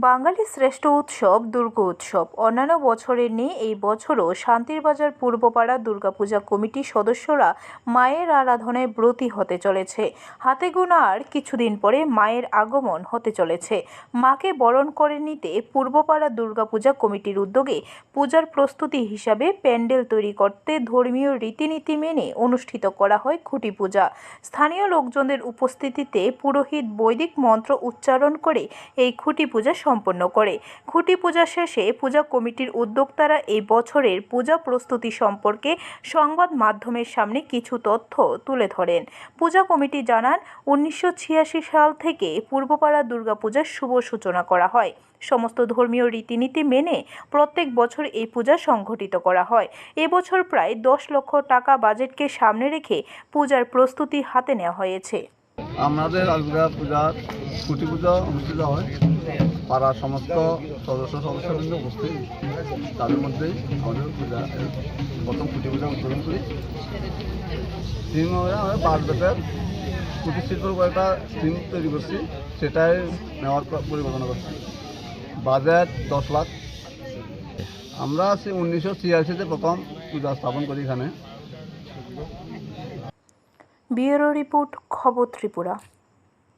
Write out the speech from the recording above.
বাঙালি শ্রেষ্ঠ উৎসব, দুর্গা উৎসব। অন্যান্য বছরের নিয়ে এই বছরও শান্তির বাজার পূর্বপাড়া দুর্গাপূজা কমিটির সদস্যরা মায়ের আরাধনায় ব্রতী হতে চলেছে। হাতে গোনা আর কিছুদিন পরে মায়ের আগমন হতে চলেছে। মাকে বরণ করে নিতে পূর্বপাড়া দুর্গাপূজা কমিটির উদ্যোগে পূজার প্রস্তুতি হিসাবে প্যান্ডেল তৈরি করতে ধর্মীয় রীতিনীতি মেনে অনুষ্ঠিত করা হয় খুঁটি পূজা। স্থানীয় লোকজনদের উপস্থিতিতে পুরোহিত বৈদিক মন্ত্র উচ্চারণ করে এই খুঁটি পূজা সম্পন্ন করে। খুঁটি পূজা শেষে পূজা কমিটির উদ্যোক্তারা এই বছরের পূজা প্রস্তুতি সম্পর্কে সংবাদ মাধ্যমের সামনে কিছু তথ্য তুলে ধরেন। পূজা কমিটি জানান, উনিশশো ছিয়াশি সাল থেকে পূর্বপাড়া দুর্গাপূজার শুভ সূচনা করা হয়। সমস্ত ধর্মীয় রীতিনীতি মেনে প্রত্যেক বছর এই পূজা সংঘটিত করা হয়। এবছর প্রায় দশ লক্ষ টাকা বাজেটকে সামনে রেখে পূজার প্রস্তুতি হাতে নেওয়া হয়েছে। আমাদের আজগা পূজার পূজা অনুষ্ঠিত হয়। পাড়ার সমস্ত সদস্য সদস্যবৃন্দ উপস্থিত। তাদের মধ্যেই আমাদের পূজা, প্রথম কুটি পূজা উদ্বোধন করি। থিম হবে আমাদের পাঁচ বেতের কুটির শিল্পের উপর একটা তৈরি করছি, সেটাই নেওয়ার পরিকল্পনা করছি। বাজেট দশ লাখ। আমরা আছি উনিশশো ছিয়াশিতে প্রথম পূজা স্থাপন করি এখানে। ব্যুরো রিপোর্ট খবর ত্রিপুরা।